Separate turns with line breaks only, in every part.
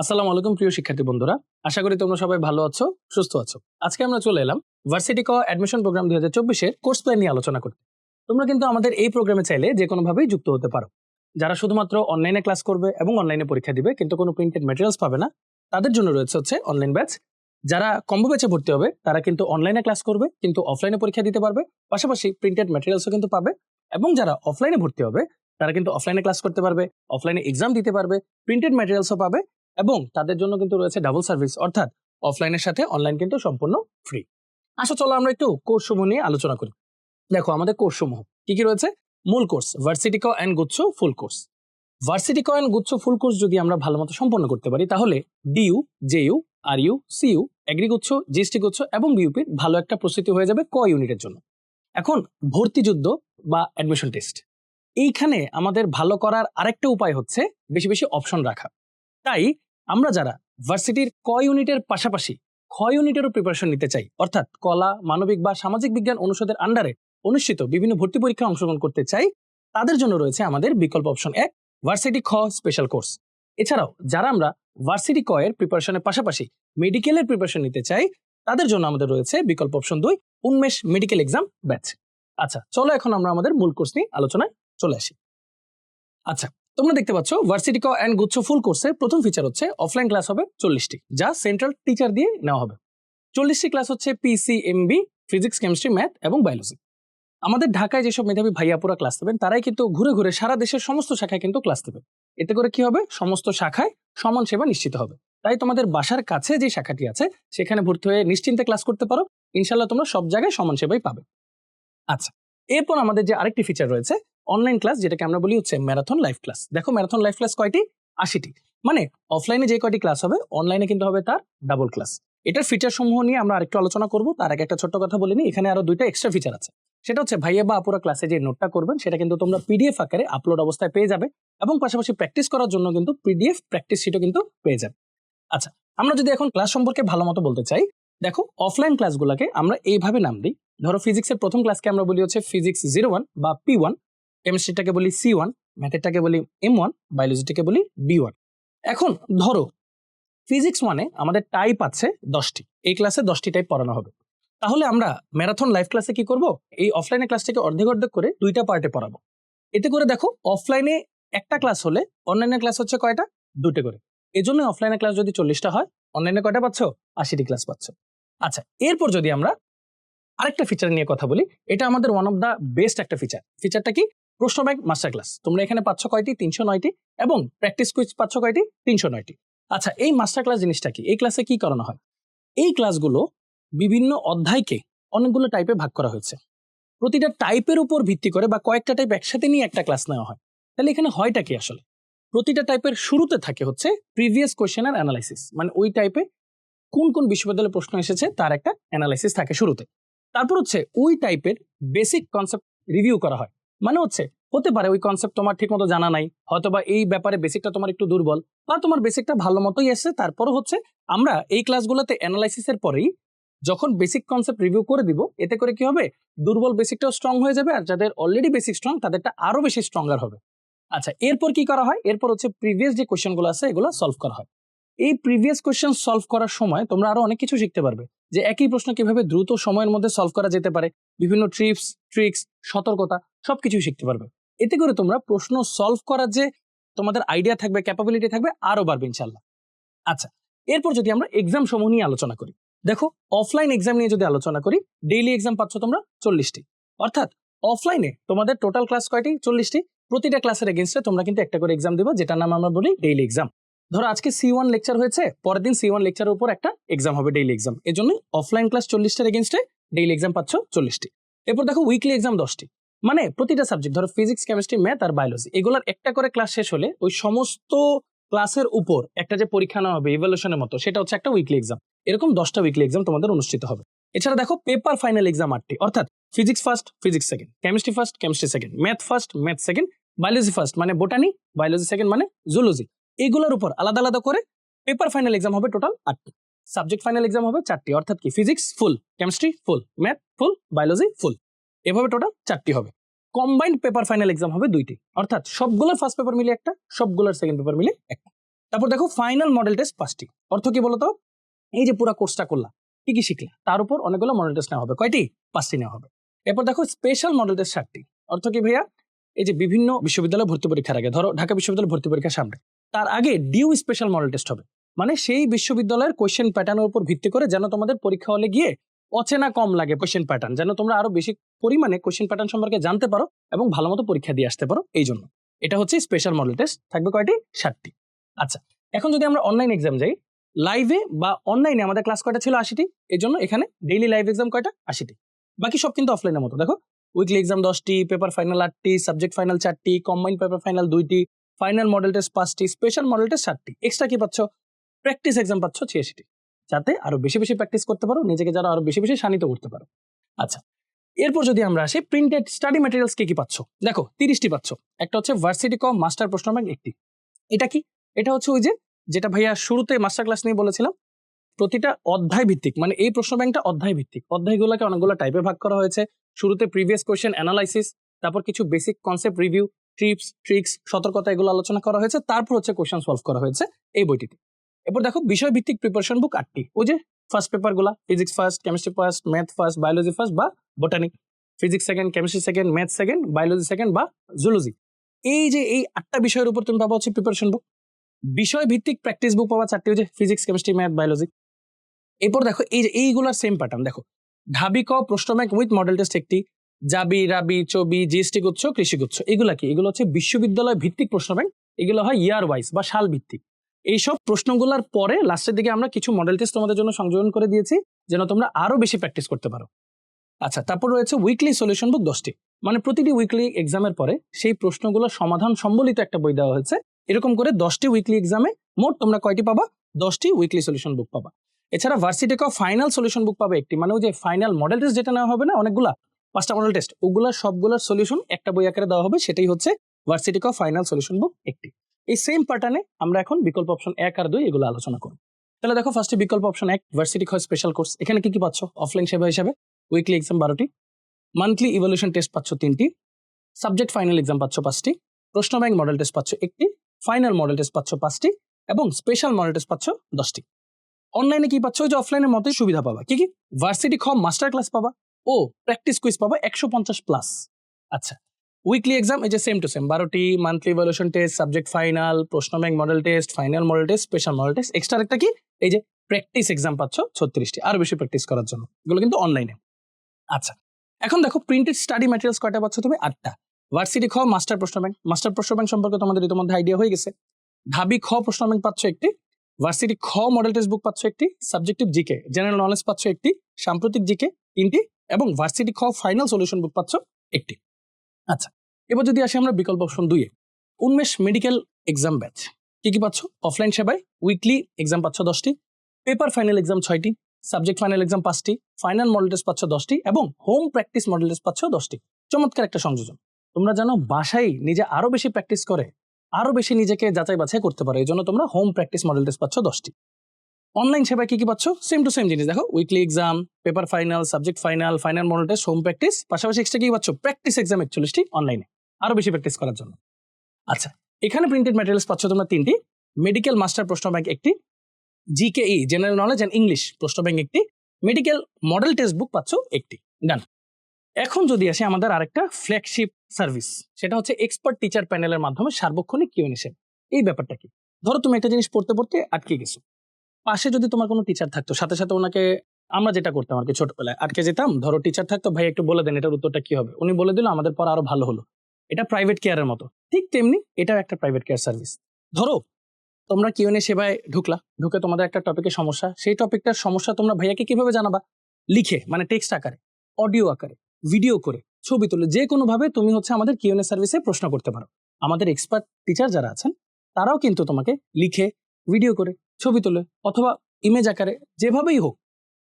আসসালামু আলাইকুম, প্রিয় শিক্ষার্থী বন্ধুরা। আশা করি তোমরা সবাই ভালো আছো, সুস্থ আছো। আজকে আমরা চলে এলাম ভার্সিটি ক অ্যাডমিশন প্রোগ্রাম দুই হাজার চব্বিশের কোর্স প্ল্যান নিয়ে আলোচনা করতে। তোমরা কিন্তু আমাদের এই প্রোগ্রামে চাইলে যে কোনোভাবেই যুক্ত হতে পারো। যারা শুধুমাত্র অনলাইনে ক্লাস করবে এবং অনলাইনে পরীক্ষা দিবে, কিন্তু কোনো প্রিন্টেড ম্যাটেরিয়ালস পাবে না, তাদের জন্য রয়েছে হচ্ছে অনলাইন ব্যাচ যারা কম্বো ব্যাচে ভর্তি হবে, তারা কিন্তু অনলাইনে ক্লাস করবে, কিন্তু অফলাইনে পরীক্ষা দিতে পারবে, পাশাপাশি প্রিন্টেড ম্যাটেরিয়ালসও কিন্তু পাবে। এবং যারা অফলাইনে ভর্তি হবে, তারা কিন্তু অফলাইনে ক্লাস করতে পারবে অফলাইনে এক্সাম দিতে পারবে প্রিন্টেড ম্যাটেরিয়ালসও পাবে এবং তাদের জন্য কিন্তু রয়েছে ডাবল সার্ভিস অর্থাৎ অফলাইনের সাথে অনলাইন কিন্তু সম্পূর্ণ ফ্রি আসো চলো আমরা একটু কোর্স সমূহ নিয়ে আলোচনা করি। দেখো, আমাদের কোর্স সমূহ কি কি রয়েছে? মূল কোর্স ভার্সিটি ক অ্যান্ড গুচ্ছ ফুল কোর্স ভার্সিটি ক অ্যান্ড গুচ্ছ ফুল কোর্স যদি আমরা ভালো মতো সম্পন্ন করতে পারি, তাহলে DU JU R U CU এগ্রিগুচ্ছ GST গুচ্ছ এবং বিউপির ভালো একটা প্রস্তুতি হয়ে যাবে ক ইউনিটের জন্য। এখন ভর্তি যুদ্ধ বা অ্যাডমিশন টেস্ট এইখানে আমাদের ভালো করার আরেকটা উপায় হচ্ছে বেশি বেশি অপশন রাখা। তাই আমরা যারা ভার্সিটির ক ইউনিটের পাশাপাশি খ ইউনিটেরও প্রিপারেশন নিতে চাই, অর্থাৎ কলা, মানবিক বা সামাজিক বিজ্ঞান অনুষদের আন্ডারে অনুষ্ঠিত বিভিন্ন ভর্তি পরীক্ষায় অংশগ্রহণ করতে চাই, তাদের জন্য রয়েছে আমাদের বিকল্প অপশন এক ভার্সিটি খ স্পেশাল কোর্স এছাড়াও যারা আমরা ভার্সিটি ক এর প্রিপারেশনের পাশাপাশি মেডিকেলের প্রিপারেশন নিতে চাই, তাদের জন্য আমাদের রয়েছে বিকল্প অপশন দুই, উন্মেষ মেডিকেল এক্সাম ব্যাচ আচ্ছা চলো এখন আমরা আমাদের মূল কোর্স নিয়ে আলোচনায় চলে আসি। আচ্ছা তোমরা দেখতে পাচ্ছ ভার্সিটি ক অ্যান্ড গুচ্ছ ফুল কোর্সের প্রথম ফিচার হচ্ছে অফলাইন ক্লাস হবে চল্লিশটি, যা সেন্ট্রাল টিচার দিয়ে নেওয়া হবে। চল্লিশটি ক্লাস হচ্ছে PC MB physics chemistry math এবং বায়োলজি আমাদের ঢাকায় যেসব মেধাবী ভাইয়াপুরা ক্লাস দেবেন, তারাই কিন্তু ঘুরে ঘুরে সারা দেশের সমস্ত শাখায় কিন্তু ক্লাস দেবে এতে করে কি হবে? সমস্ত শাখায় সমান সেবা নিশ্চিত হবে। তাই তোমাদের বাসার কাছে যে শাখাটি আছে, সেখানে ভর্তি হয়ে নিশ্চিন্তে ক্লাস করতে পারো। ইনশাল্লাহ তোমরা সব জায়গায় সমান সেবাই পাবে। আচ্ছা এরপর আমাদের যে আরেকটি ফিচার রয়েছে অনলাইন ক্লাস যেটাকে আমরা বলি হচ্ছে ম্যারাথন লাইভ ক্লাস দেখো ম্যারাথন লাইভ ক্লাস কয়টি? আশিটি। মানে অফলাইনে যে কয়টি ক্লাস হবে অনলাইনে কিন্তু হবে তার ডাবল ক্লাস এটার ফিচার সমূহ নিয়ে আমরা আরেকটু আলোচনা করব। তার আগে একটা ছোট্ট কথা বলে নিই, এখানে আরও দুইটা এক্সট্রা ফিচার আছে। সেটা হচ্ছে ভাইয়া বা আপুরা ক্লাসে যে নোটটা করবেন, সেটা কিন্তু তোমরা পিডিএফ আকারে আপলোড অবস্থায় পেয়ে যাবে এবং পাশাপাশি প্র্যাকটিস করার জন্য কিন্তু পিডিএফ প্র্যাকটিস শিটও কিন্তু পেয়ে যাবে। আচ্ছা আমরা যদি এখন ক্লাস সম্পর্কে ভালো মতো বলতে চাই, দেখো অফলাইন ক্লাসগুলোকে আমরা এইভাবে নাম দিই। ধরো ফিজিক্সের প্রথম ক্লাসকে আমরা বলি হচ্ছে ফিজিক্স জিরো ওয়ান বা পি ওয়ান কেমিস্ট্রিটাকে বলি সি ওয়ান ম্যাথেরটাকে বলি এম ওয়ান বায়োলজিটাকে বলি বি ওয়ান এখন ধরো ফিজিক্স ওয়ানে আমাদের টাইপ আছে দশটি, এই ক্লাসে দশটি টাইপ পড়ানো হবে। তাহলে আমরা ম্যারাথন লাইভ ক্লাসে কি করব? এই অফলাইনে ক্লাসটাকে অর্ধেক অর্ধেক করে দুইটা পার্টে পড়াবো। এতে করে দেখো অফলাইনে একটা ক্লাস হলে অনলাইনে ক্লাস হচ্ছে কয়টা? দুটো করে। এই জন্য অফলাইনে ক্লাস যদি চল্লিশটা হয় অনলাইনে কয়টা পাচ্ছ? আশিটি ক্লাস পাচ্ছ। আচ্ছা এরপর যদি আমরা আরেকটা ফিচার নিয়ে কথা বলি, এটা আমাদের ওয়ান অফ দ্য বেস্ট একটা ফিচার ফিচারটা কি? প্রশ্ন ব্যাংক মাস্টার ক্লাস তোমরা এখানে পাচ্ছ কয়টি? তিনশো নয়টি। এবং প্র্যাকটিস কুইজ পাচ্ছ কয়টি? তিনশো নয়টি। আচ্ছা এই মাস্টার ক্লাস জিনিসটা কি? এই ক্লাসে কি করানো হয়? এই ক্লাসগুলো বিভিন্ন অধ্যায়কে অনেকগুলো টাইপে ভাগ করা হয়েছে। প্রতিটা টাইপের উপর ভিত্তি করে বা কয়েকটা টাইপ একসাথে নিয়ে একটা ক্লাস নেওয়া হয়। তাহলে এখানে হয়টা কি আসলে? প্রতিটা টাইপের শুরুতে থাকে হচ্ছে প্রিভিয়াস কোয়েশ্চেনের অ্যানালাইসিস মানে ওই টাইপে কোন কোন বিশ্ববিদ্যালয়ে প্রশ্ন এসেছে তার একটা অ্যানালাইসিস থাকে শুরুতে। তারপর হচ্ছে ওই টাইপের বেসিক কনসেপ্ট রিভিউ করা হয়। মানে হচ্ছে, হতে পারে ওই কনসেপ্ট তোমার ঠিক মতো জানা নাই হয়তো বা এই ব্যাপারে বেসিকটা তোমার একটু দুর্বল, বা তোমার বেসিকটা ভালো মতোই এসছে, তারপরও হচ্ছে আমরা এই ক্লাসগুলোতে অ্যানালাইসিসের পরেই যখন বেসিক কনসেপ্ট রিভিউ করে দিব, এতে করে কি হবে? দুর্বল বেসিকটাও স্ট্রং হয়ে যাবে, আর যাদের অলরেডি বেসিক স্ট্রং তাদেরটা আরও বেশি স্ট্রঙ্গার হবে। আচ্ছা এরপর কি করা হয়? এরপর হচ্ছে প্রিভিয়াস যে কোয়েশ্চেনগুলো আছে, এগুলো সলভ করা হয়। এই প্রিভিয়াস কোয়েশ্চেন সলভ করার সময় তোমরা আরও অনেক কিছু শিখতে পারবে। যে একই প্রশ্ন কীভাবে দ্রুত সময়ের মধ্যে সলভ করা যেতে পারে, বিভিন্ন ট্রিপস ট্রিক্স সতর্কতা সবকিছু শিখতে পারবে। এতে করে তোমরা প্রশ্ন সলভ করার যে তোমাদের আইডিয়া থাকবে ক্যাপাবিলিটি থাকবে আরও বাড়বে ইনশাল্লাহ আচ্ছা এরপর যদি আমরা এক্সাম সমূহ নিয়ে আলোচনা করি, দেখো অফলাইন এক্সাম নিয়ে যদি আলোচনা করি ডেইলি এক্সাম পাচ্ছ তোমরা চল্লিশটি। অর্থাৎ অফলাইনে তোমাদের টোটাল ক্লাস কয়টি? চল্লিশটি। প্রতিটা ক্লাসের এগেনস্টে তোমরা কিন্তু একটা করে এক্সাম দেবো, যেটার নাম আমরা বলি ডেইলি এক্সাম ধরো আজকে সি ওয়ান লেকচার হয়েছে, পরের দিন সি ওয়ান লেকচারের উপর একটা এক্সাম হবে ডেইলি এক্সাম এই জন্য অফলাইন ক্লাস চল্লিশটার এগেনস্টে ডেইলি এক্সাম পাচ্ছ চল্লিশটি। এরপর দেখো উইকলি এক্সাম দশটি। মানে প্রতিটা সাবজেক্ট ধরো ফিজিক্স কেমিস্ট্রি ম্যাথ আর বায়োলজি এগুলোর একটা করে ক্লাস শেষ হলে ওই সমস্ত ক্লাসের উপর একটা যে পরীক্ষা নেওয়া হবে ইভ্যালুয়েশনের মতো, সেটা হচ্ছে একটা উইকলি এক্সাম এরকম দশটা উইকলি এক্সাম তোমাদের অনুষ্ঠিত হবে। এছাড়া দেখো পেপার ফাইনাল এক্সাম আটটি, অর্থাৎ physics first physics second chemistry first chemistry second math first math second biology first মানে বোটানি বায়োলজি সেকেন্ড মানে জুলজি এইগুলোর উপর আলাদা আলাদা করে পেপার ফাইনাল এক্সাম হবে টোটাল আটটি। সাবজেক্ট ফাইনাল এক্সাম হবে চারটি, অর্থাৎ কি? Physics full chemistry full math full biology full এভাবে টোটাল চারটি হবে। কম্বাইন্ড পেপার ফাইনাল এক্সাম হবে দুইটি, অর্থাৎ সবগুলোর ফার্স্ট পেপার মিলে একটা, সবগুলোর সেকেন্ড পেপার মিলে একটা তারপর দেখো ফাইনাল মডেল টেস্ট পাঁচটি, অর্থ কি বলতো? এই যে পুরো কোর্সটা করলা, কি কি শিখলা, তার উপর অনেকগুলো মডেল টেস্ট নেওয়া হবে। কয়টি? পাঁচটি নেওয়া হবে। এরপর দেখো স্পেশাল মডেল টেস্ট ষাটটি অর্থ কি ভাইয়া? এই যে বিভিন্ন বিশ্ববিদ্যালয় ভর্তি পরীক্ষার আগে, ধরো ঢাকা বিশ্ববিদ্যালয় ভর্তি পরীক্ষার সামনে তার আগে ডিউ স্পেশাল মডেল টেস্ট হবে। মানে সেই বিশ্ববিদ্যালয়ের কোয়েশ্চেন প্যাটার্নের উপর ভিত্তি করে যেন তোমাদের পরীক্ষা হলে গিয়ে অচেনা কম লাগে কোয়েশ্চেন প্যাটার্ন যেন তোমরা আরও বেশি পরিমাণে কোয়েশ্চেন প্যাটার্ন সম্পর্কে জানতে পারো এবং ভালো মতো পরীক্ষা দিয়ে আসতে পারো এই জন্য। এটা হচ্ছে স্পেশাল মডেল টেস্ট থাকবে কয়টি? ষাটটি আচ্ছা এখন যদি আমরা অনলাইন এক্সাম যাই লাইভে বা অনলাইনে আমাদের ক্লাস কয়টা ছিল আশিটি? এই জন্য এখানে ডেইলি লাইভ এক্সাম কয়টা? আশিটি। বাকি সব কিন্তু অফলাইনের মতো। দেখো উইকলি এক্সাম দশটি পেপার ফাইনাল আটটি সাবজেক্ট ফাইনাল চারটি কম্বাইন পেপার ফাইনাল দুইটি ফাইনাল মডেল টেস্ট পাঁচটি স্পেশাল মডেল টেস্ট সাতটি। এক্সট্রা কি পাচ্ছ? প্র্যাকটিস এক্সাম পাচ্ছ ছিয়াশিটি। যাতে আরও বেশি বেশি প্র্যাকটিস করতে পারো, নিজেকে যারা আরও বেশি বেশি শানিত করতে পারো। আচ্ছা এরপর যদি আমরা আসি প্রিন্টেড স্টাডি ম্যাটেরিয়ালস কি কি পাচ্ছ? দেখো, তিরিশটি পাচ্ছ। একটা হচ্ছে ভার্সিটি কম মাস্টার প্রশ্ন ব্যাংক একটি। এটা কি? এটা হচ্ছে ওই যে, যেটা ভাইয়া শুরুতে মাস্টার ক্লাস নিয়ে বলেছিলাম। প্রতিটা অধ্যায় ভিত্তিক মানে এই প্রশ্ন ব্যাংকটা অধ্যায় ভিত্তিক। অধ্যায়গুলোকে অনেকগুলো টাইপে ভাগ করা হয়েছে। শুরুতে প্রিভিয়াস কোয়েশ্চেন অ্যানালাইসিস তারপর কিছু basic concept review trips tricks সতর্কতা এগুলো আলোচনা করা হয়েছে। তারপর হচ্ছে কোয়েশ্চেন সলভ করা হয়েছে এই বইটিতে। এরপর দেখো বিষয় ভিত্তিক প্রিপারেশন বুক আটটি। ওই যে first পেপারগুলা physics first chemistry first math first biology first বা botany physics second chemistry second math second biology second বা জুলজি এই যে এই আটটা বিষয়ের উপর তুমি পাবা হচ্ছে প্রিপারেশন বুক বিষয় ভিত্তিক প্র্যাকটিস বুক পাবা চারটি হচ্ছে ফিজিক্স কেমিস্ট্রি ম্যাথ বায়োলজি এরপর দেখো, এই যে এইগুলার সেম প্যাটার্ন দেখো। ঢাবি ক প্রশ্ন উইথ মডেল টেস্ট একটি। জাবি, রাবি, চবি, জিএসটি গুচ্ছ, কৃষি গুচ্ছ, এগুলা কি? এগুলো হচ্ছে বিশ্ববিদ্যালয় ভিত্তিক প্রশ্ন ব্যাংক। এগুলো হয় ইয়ার ওয়াইজ বা সাল ভিত্তিক। এইসব প্রশ্নগুলোর পরে লাস্টের দিকে আমরা কিছু মডেল টেস্ট তোমাদের জন্য সংযোজন করে দিয়েছি, যেন তোমরা আরও বেশি প্র্যাকটিস করতে পারো। আচ্ছা তারপর রয়েছে উইকলি সলিউশন বুক দশটি। মানে প্রতিটি উইকলি এক্সামের পরে সেই প্রশ্নগুলো সমাধান সম্বলিত একটা বই দেওয়া হয়েছে। এরকম করে দশটি উইকলি এক্সামে মোট তোমরা কয়টি পাবা? দশটি উইকলি সলিউশন বুক পাবা। এছাড়া ভার্সিটি ক ফাইনাল সলিউশন বুক পাবে একটি? মানে ওই যে ফাইনাল মডেল টেস্ট যেটা নেওয়া হবে না, অনেকগুলা পাঁচটা মডেল টেস্ট ওগুলা সবগুলোর সলিউশন একটা বই আকারে দেওয়া হবে, সেটাই হচ্ছে ভার্সিটি ক ফাইনাল সলিউশন বুক একটি। এই সেম প্যাটার্নে আমরা এখন বিকল্প অপশন এক আর দুই এগুলো আলোচনা করব। তাহলে দেখো ফার্স্টে বিকল্প অপশন এক ভার্সিটি খ স্পেশাল কোর্স এখানে কি কি পাচ্ছ? অফলাইন সেবা হিসাবে উইকলি এক্সাম বারোটি মান্থলি ইভলিউশন টেস্ট পাচ্ছ তিনটি সাবজেক্ট ফাইনাল এক্সাম পাচ্ছ পাঁচটি, প্রশ্ন ব্যাংক মডেল টেস্ট পাচ্ছ একটি ফাইনাল মডেল টেস্ট পাচ্ছ পাঁচটি, এবং স্পেশাল মডেল টেস্ট পাচ্ছ দশটি। অনলাইনে কি পাচ্ছ? যে অফলাইনের মতোই সুবিধা পাবা। কি কি? ভার্সিটি খ মাস্টার ক্লাস পাবা। ও প্র্যাকটিস কুইজ পাবা একশো পঞ্চাশ প্লাস আচ্ছা উইকলি এক্সাম এই যে সেম টু সেম বারোটি monthly evaluation test subject final প্রশ্ন bank model test final model test special model test extra একটা কি? এই যে প্র্যাকটিস এক্সাম পাচ্ছ ছত্রিশটি, আরও বেশি প্র্যাকটিস করার জন্য। এগুলো কিন্তু অনলাইনে আচ্ছা এখন দেখো প্রিন্টেড স্টাডি ম্যাটেরিয়ালস কয়টা পাচ্ছ তুমি? আটটা। ভার্সিটি খ মাস্টার প্রশ্ন ব্যাংক মাস্টার প্রশ্ন ব্যাংক সম্পর্কে তোমাদের ইতিমধ্যে আইডিয়া হয়ে গেছে। ঢাবি খ, প্রশ্ন ব্যাংক পাচ্ছ একটি ভার্সিটি খ মডেল টেস্ট বুক পাচ্ছ একটি সাবজেক্টিভ জিকে জেনারেল নলেজ পাচ্ছ একটি, সাম্প্রতিক জিকে তিনটি এবং ভার্সিটি খ ফাইনাল সলিউশন বুক পাচ্ছ একটি। আচ্ছা এবার যদি আসি আমরা বিকল্প অপশন দুইয়ে উন্মেষ মেডিকেল এক্সাম ব্যাচ কি কি পাচ্ছ? অফলাইন সেবায় উইকলি এক্সাম পাচ্ছ দশটি পেপার ফাইনাল এক্সাম ছয়টি সাবজেক্ট ফাইনাল এক্সাম পাঁচটি ফাইনাল মডেল টেস্ট পাচ্ছ দশটি এবং হোম প্র্যাকটিস মডেল টেস্ট পাচ্ছ দশটি। চমৎকার একটা সংযোজন। তোমরা জানো বাসায় নিজে আরও বেশি প্র্যাকটিস করে, আরও বেশি নিজেকে যাচাই বাছাই করতে পারো এই জন্য তোমরা হোম প্র্যাকটিস মডেল টেস্ট পাচ্ছ দশটি। অনলাইন সেবায় কি কি পাচ্ছ? সেম টু সেম জিনিস। দেখো weekly exam paper final subject final final model test home practice পাশাপাশি এক্সট্রা কি পাচ্ছ? প্র্যাকটিস এক্সাম একচল্লিশটি অনলাইনে আরও বেশি প্র্যাকটিস করার জন্য। আচ্ছা এখানে প্রিন্টেড ম্যাটেরিয়ালস পাচ্ছ তোমরা তিনটি। মেডিকেল মাস্টার প্রশ্ন ব্যাংক একটি জিকেই জেনারেল নলেজ অ্যান্ড ইংলিশ প্রশ্ন ব্যাংক একটি মেডিকেল মডেল টেক্সট বুক পাচ্ছ একটি। ডান এখন যদি আসে আমাদের আরেকটা ফ্ল্যাগশিপ সার্ভিস সেটা হচ্ছে এক্সপার্ট টিচার প্যানেলের মাধ্যমে সার্বক্ষণিক কিউ নিষেধ এই ব্যাপারটা কি? ধরো তুমি একটা জিনিস পড়তে পড়তে আটকে গেছো। পাশে যদি তোমার কোনো টিচার থাকতো, সাথে সাথে ওনাকে আমরা যেটা করতাম আর কি ছোটবেলায়, আটকে যেতাম, ধরো টিচার থাকতো, ভাই, একটু বলে দেন, এটার উত্তরটা কি হবে? উনি বলে দিল, আমাদের পর আরও ভালো হলো। এটা প্রাইভেট কেয়ারের মতো। ঠিক তেমনি এটাও একটা প্রাইভেট কেয়ার সার্ভিস ধরো, তোমরা কিউএনএ সেবায় ঢুকলা, ঢুকে তোমাদের একটা টপিকের সমস্যা, সেই টপিকটার সমস্যা তোমরা ভাইয়াকে কীভাবে জানাবা? লিখে মানে টেক্সট আকারে অডিও আকারে ভিডিও করে, ছবি তুলে, যে কোনো ভাবে তুমি হচ্ছে আমাদের কিউএনএ সার্ভিসে প্রশ্ন করতে পারো। আমাদের এক্সপার্ট টিচার যারা আছেন, তারাও কিন্তু তোমাকে লিখে ভিডিও করে ছবি তুলে অথবা ইমেজ আকারে যেভাবেই হোক,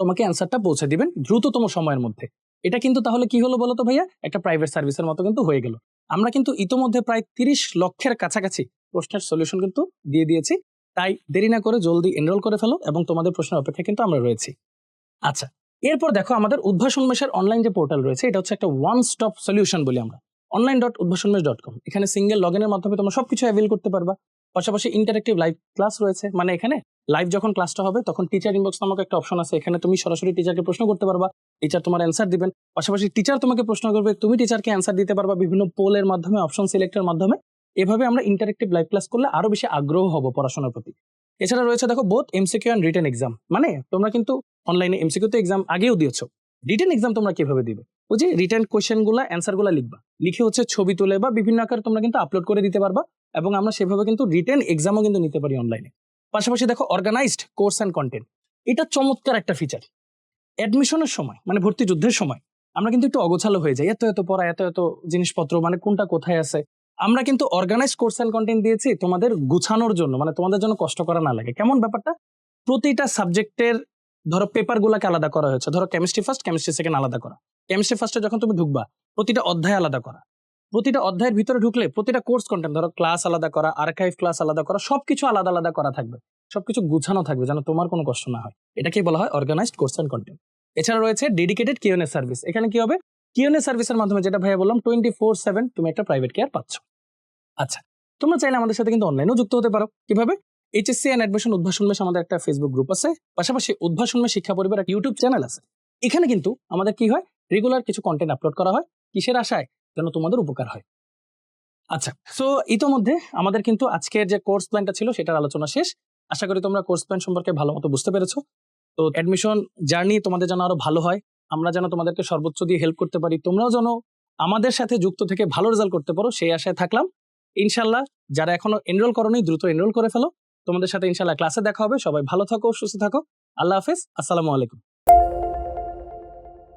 তোমাকে অ্যান্সারটা পৌঁছে দিবেন দ্রুততম সময়ের মধ্যে। এটা কিন্তু তাহলে কি হলো বলো তো ভাইয়া? একটা প্রাইভেট সার্ভিসের মতো কিন্তু হয়ে গেল। আমরা কিন্তু ইতোমধ্যে প্রায় তিরিশ লক্ষের কাছাকাছি প্রশ্নের সলিউশন কিন্তু দিয়ে দিয়েছি। তাই দেরি না করে জলদি এনরোল করে ফেলো এবং তোমাদের প্রশ্নের অপেক্ষা কিন্তু আমরা রয়েছি। আচ্ছা এরপর দেখো আমাদের উদ্ভাসন মেশের অনলাইন যে পোর্টাল রয়েছে, এটা হচ্ছে একটা ওয়ান স্টপ সলিউশন বলি আমরা। Online dot Udvashon dot com এখানে সিঙ্গেল লগ ইনের মাধ্যমে তোমরা সবকিছু অ্যাভেল করতে পারবা। পাশাপাশি ইন্টারেক্টিভ লাইভ ক্লাস রয়েছে। মানে এখানে লাইভ যখন ক্লাসটা হবে, তখন টিচার ইনবক্স নামক একটা অপশন আছে। এখানে তুমি সরাসরি টিচারকে প্রশ্ন করতে পারবা টিচার তোমার অ্যান্সার দিবেন। পাশাপাশি টিচার তোমাকে প্রশ্ন করবে, তুমি টিচারকে অ্যান্সার দিতে পারবা বিভিন্ন পোলের মাধ্যমে অপশন সিলেক্টের মাধ্যমে। এভাবে আমরা ইন্টারেক্টিভ লাইভ ক্লাস করলে আরও বেশি আগ্রহ হব পড়াশোনার প্রতি। এছাড়া রয়েছে দেখো both MCQ and written exam মানে তোমরা কিন্তু অনলাইনে এমসিকিউ তো এক্সাম আগেও দিয়েছ। রিটেন এক্সাম তোমরা কীভাবে দিবে? ওই যে রিটেন কোয়েশ্চেনগুলা অ্যান্সারগুলা লিখবা। লিখে হচ্ছে ছবি তুলে বা বিভিন্ন আকারে তোমরা কিন্তু আপলোড করে দিতে পারবা এবং আমরা সেভাবে কিন্তু রিটেন এক্সামও কিন্তু নিতে পারি অনলাইনে পাশাপাশি দেখো অর্গানাইজড কোর্স অ্যান্ড কন্টেন্ট এটা চমৎকার একটা ফিচার অ্যাডমিশনের সময় মানে ভর্তি যুদ্ধের সময়, আমরা কিন্তু একটু অগোছালো হয়ে যাই, এত এত পড়া, এত এত জিনিসপত্র মানে কোনটা কোথায় আছে? আমরা কিন্তু অর্গানাইজ কোর্স অ্যান্ড কন্টেন্ট দিয়েছি তোমাদের গুছানোর জন্য মানে তোমাদের জন্য কষ্ট করা না লাগে। কেমন ব্যাপারটা? প্রতিটা সাবজেক্টের ধরো পেপার গুলাকে আলাদা করা হয়েছে। ধরো কেমিস্ট্রি ফার্স্ট কেমিস্ট্রি সেকেন্ড আলাদা করা। কেমিস্ট্রি ফার্স্টে যখন তুমি ঢুকবা, প্রতিটা অধ্যায় আলাদা করা। প্রতিটা অধ্যায়ের ভিতরে ঢুকলে প্রতিটা কোর্স কন্টেন্ট ধরো ক্লাস আলাদা করা আর্কাইভ ক্লাস আলাদা করা, সবকিছু আলাদা আলাদা করা থাকবে। সবকিছু গুছানো থাকবে যেন তোমার কোনো কষ্ট না হয়। এটাকেই বলা হয় অর্গানাইজড কোর্স অ্যান্ড কন্টেন্ট এছাড়া রয়েছে ডেডিকেটেড কিউএনএ সার্ভিস এখানে কি হবে? কিউএনএ সার্ভিসের মাধ্যমে যেটা ভাইয়া বললাম টোয়েন্টি ফোর সেভেন তুমি একটা প্রাইভেট কেয়ার পাচ্ছ। আচ্ছা তোমরা চাইলে আমাদের সাথে কিন্তু অনলাইনেও যুক্ত হতে পারো। কীভাবে? এইচএসসি অ্যান্ড অ্যাডমিশন উদ্ভাসন মেশ আমাদের একটা ফেসবুক গ্রুপ আছে। পাশাপাশি উদ্ভাসন মেশ শিক্ষা পরিবার একটা ইউটিউব চ্যানেল আছে। এখানে কিন্তু আমাদের কি হয়? রেগুলার কিছু কন্টেন্ট আপলোড করা হয়, কিসের আশায়? যেন তোমাদের উপকার হয়। আচ্ছা সো ইতোমধ্যে আমাদের কিন্তু আজকের যে কোর্স প্ল্যানটা ছিল, সেটার আলোচনা শেষ। আশা করি তোমরা কোর্স প্ল্যান সম্পর্কে ভালো মতো বুঝতে পেরেছ। তো অ্যাডমিশন জার্নি তোমাদের যেন আরও ভালো হয়। আমরা যেন তোমাদেরকে সর্বোচ্চ দিয়ে হেল্প করতে পারি। তোমরাও যেন আমাদের সাথে যুক্ত থেকে ভালো রেজাল্ট করতে পারো, সেই আশায় থাকলাম। ইনশাল্লাহ যারা এখনও এনরোল করোনি, দ্রুত এনরোল করে ফেলো। তোমাদের সাথে ইনশাল্লাহ ক্লাসে দেখা হবে। সবাই ভালো থাকো, সুস্থ থাকো। আল্লাহ হাফেজ। আসসালামু আলাইকুম।